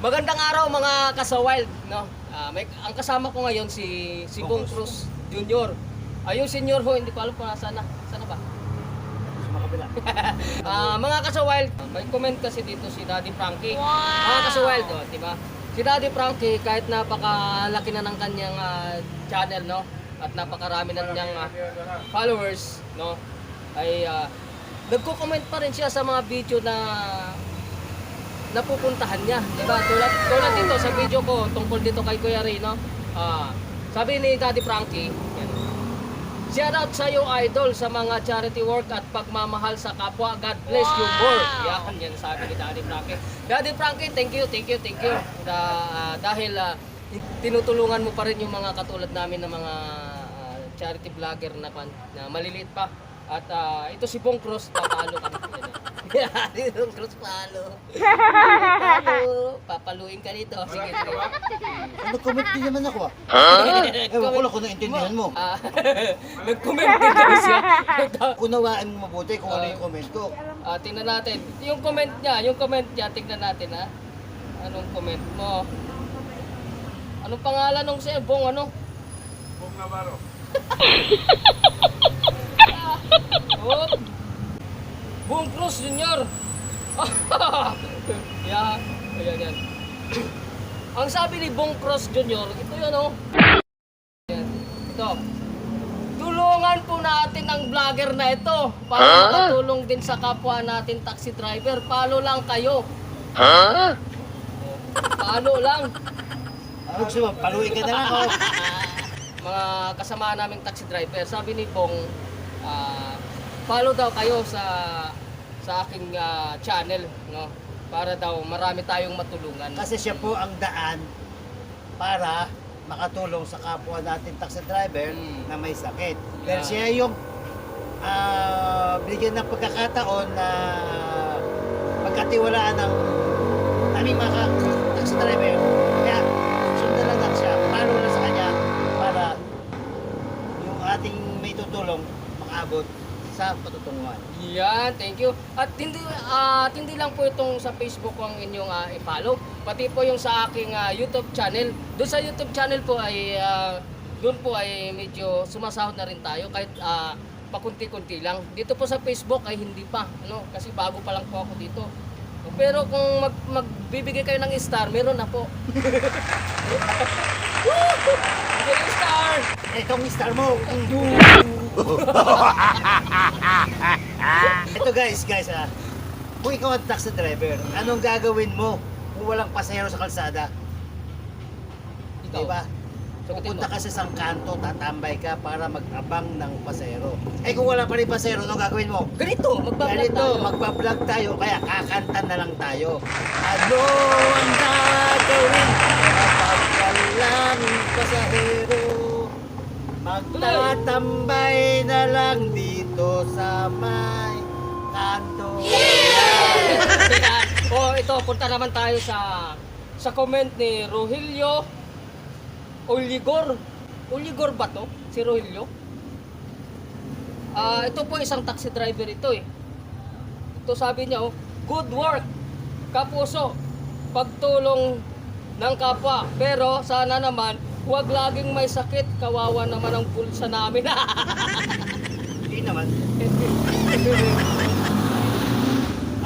Magandang araw mga kasawild, no? Ah, may, ang kasama ko ngayon si si Bong Cruz Jr. Ah, yung senior ho, hindi ko alam kung nasaan na. Sana ba? Sa mga. Ah, kasawild, may comment kasi dito si Daddy Frankie. Mga kasawild, oh, di ba? Si Daddy Frankie, kahit napakalaki na ng kanyang ah, channel, no? At napakarami na niyang ah, followers, no? Ay ah, nagko-comment pa rin siya sa mga video na napupuntahan niya, di ba? Tulad, tulad dito sa video ko tungkol dito kay Kuya Ray, no? Ah, sabi ni Daddy Frankie, yan, Shout out sa iyo idol sa mga charity work at pagmamahal sa kapwa. God bless you more. Yan, yan sabi ni Daddy Frankie. Daddy Frankie, thank you, thank you, thank you. Da, ah, dahil ah, tinutulungan mo pa rin yung mga katulad namin na mga ah, charity vlogger na, na maliliit pa. At ah, ito si Bong Cruz, papalo kami. Si Bong Cruz, palo. Palo. Papaluin ka nito. Sige, sige. Ano comment din naman ako ah. Ewan ko lang kung naintindihan mo. Ah, nag-comment din daw siya. Unawaan mo mabuti kung ano yung comment ko. Ah, tingnan natin. Yung comment niya, yung comment niya, tingnan natin ha. Anong comment mo? Anong pangalan nung siya? Bong ano? Bong Navarro. Oh. Bong Cruz Jr. yeah. Ayan, yan. Ang sabi ni Bong Cruz Jr., ito yun oh. Yan. Ito. Tulungan po natin ang vlogger na ito para makatulong din sa kapwa natin taxi driver. Palo lang kayo. Ha? Palo lang. Ano gusto mo? Paluin ka na lang oh. mga kasama naming taxi driver, sabi ni Bong, ah, follow daw kayo sa sa aking ah, channel, no? Para daw marami tayong matulungan. Kasi siya po ang daan para makatulong sa kapwa natin taxi driver Mm. na may sakit. Yeah. Dahil siya yung ah, bigyan ng pagkakataon na pagkatiwalaan ng aming mga taxi driver. Kaya sundan lang lang siya. Paano lang sa kanya para yung ating may tutulong makaabot sa patutunguhan. Yan, thank you. At hindi at hindi lang po itong sa Facebook ko ang inyong ah, i-follow, pati po yung sa aking ah, YouTube channel. Doon sa YouTube channel po ay ah, doon po ay medyo sumasahod na rin tayo kahit ah, pakunti-kunti lang. Dito po sa Facebook ay hindi pa, ano, kasi bago pa lang po ako dito. Pero kung mag, magbibigay kayo ng star, meron na po. Bigay ng star! Itong star mo. Ito guys, guys ah. Kung ikaw ang taxi driver, anong gagawin mo kung walang pasahero sa kalsada? Ikaw. Diba? Pupunta ka sa isang kanto, tatambay ka para mag-abang ng pasahero. Eh kung wala pa rin pasahero, anong gagawin mo? Ganito, magbablog Ganito, tayo. magpa-vlog tayo, kaya kakanta na lang tayo. Ano ang gagawin kapag walang pasahero? Magtatambay na lang dito sa may ito, punta naman tayo sa sa comment ni Rogelio Oligor. Oligor ba to? Si Rogelio? Ah, ito po isang taxi driver ito eh. Ito sabi niya oh, good work, kapuso, pagtulong ng kapwa. Pero sana naman, huwag laging may sakit, kawawa naman ang bulsa namin. Hindi naman.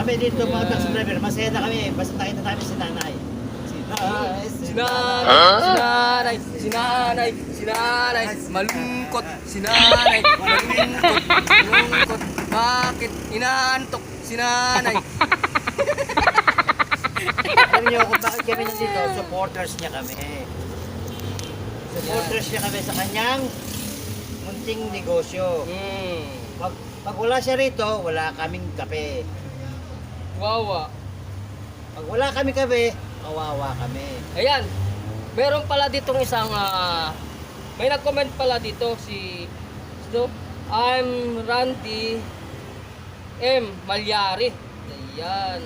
Kami dito mga taxi driver, masaya na kami. Basta nakita namin si nanay. Si nanay, si Sinanay, sinanay, sinanay, sinanay, malungkot, sinanay, malungkot, malungkot, bakit inaantok, sinanay? Alam niyo kung bakit kami nandito, supporters niya kami. Supporters niya kami sa kanyang munting negosyo. Hmm, Pag, pag wala siya rito, wala kaming kape. Wawa. Pag wala kami kape, kawawa kami. Ayan, meron pala ditong isang, ah, may nag-comment pala dito si, so, I'm Randy M. Malyari. Ayan.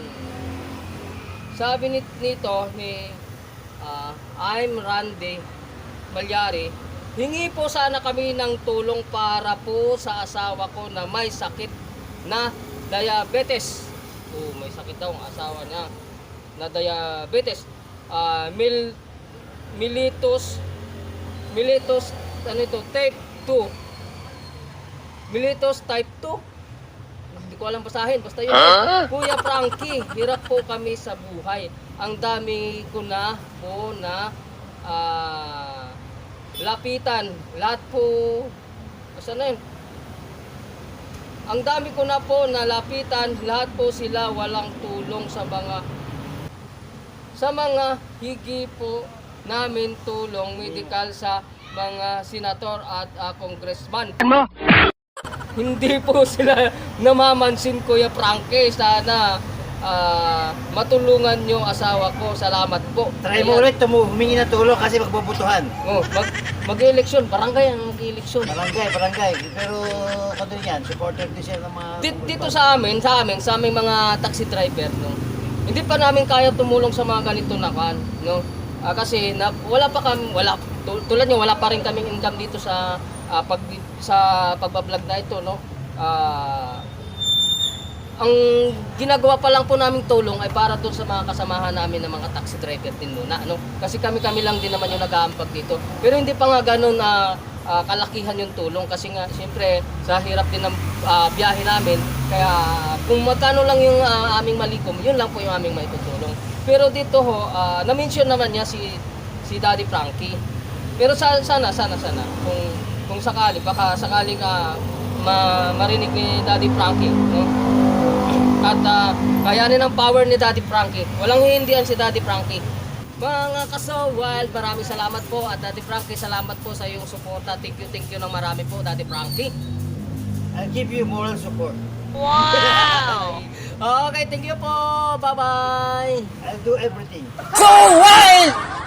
Sabi ni, nito, ni, ah, I'm Randy Malyari, hingi po sana kami ng tulong para po sa asawa ko na may sakit na diabetes. Oh, may sakit daw ang asawa niya. Na diabetes. ah, Mil Militos Militos ano ito type 2 Militos type 2 hindi ko alam basahin basta yun. Kuya Frankie hirap po kami sa buhay. Ang dami ko na po na ah, lapitan. Lahat po basta na yun ang dami ko na po nalapitan, lahat po sila walang tulong sa mga sa mga higi po namin tulong medical sa mga senator at ah, congressman. Hindi po sila namamansin Kuya Frankie. Sana ah, matulungan yung asawa ko. Salamat po. Try mo ulit tumu humingi ng tulong kasi magbubutuhan. Oh, mag, mag-eleksyon. Barangay ang mag-eleksyon. Barangay, barangay. Pero ano yan, supporter din siya ng mga... Di- dito sa amin, sa amin, sa aming mga taxi driver, no. Hindi pa namin kaya tumulong sa mga ganito na kan, no. Ah, kasi na, wala pa kami, wala tul- tulad niyo, wala pa rin kaming income dito sa ah, pag sa pagbablog na ito, no. Ah, ang ginagawa pa lang po naming tulong ay para doon sa mga kasamahan namin ng mga taxi driver din muna, no. Kasi kami-kami lang din naman yung nag-aampag dito. Pero hindi pa nga ganun na ah, kalakihan yung tulong kasi nga siyempre sa hirap din ng ah, biyahe namin kaya kung magkano lang yung ah, aming malikom yun lang po yung aming maitutulong pero dito ho ah, na-mention naman niya si si Daddy Frankie pero sa, sana sana sana kung kung sakali baka sakaling ah, ma, marinig ni Daddy Frankie no at uh, kayanin ang power ni Daddy Frankie. Walang hihindihan si Daddy Frankie. Mga kasawal, maraming salamat po at Daddy Frankie, salamat po sa iyong suporta. Thank you, thank you ng marami po, Daddy Frankie. I'll give you moral support. Wow! okay, thank you po. Bye-bye. I'll do everything. Go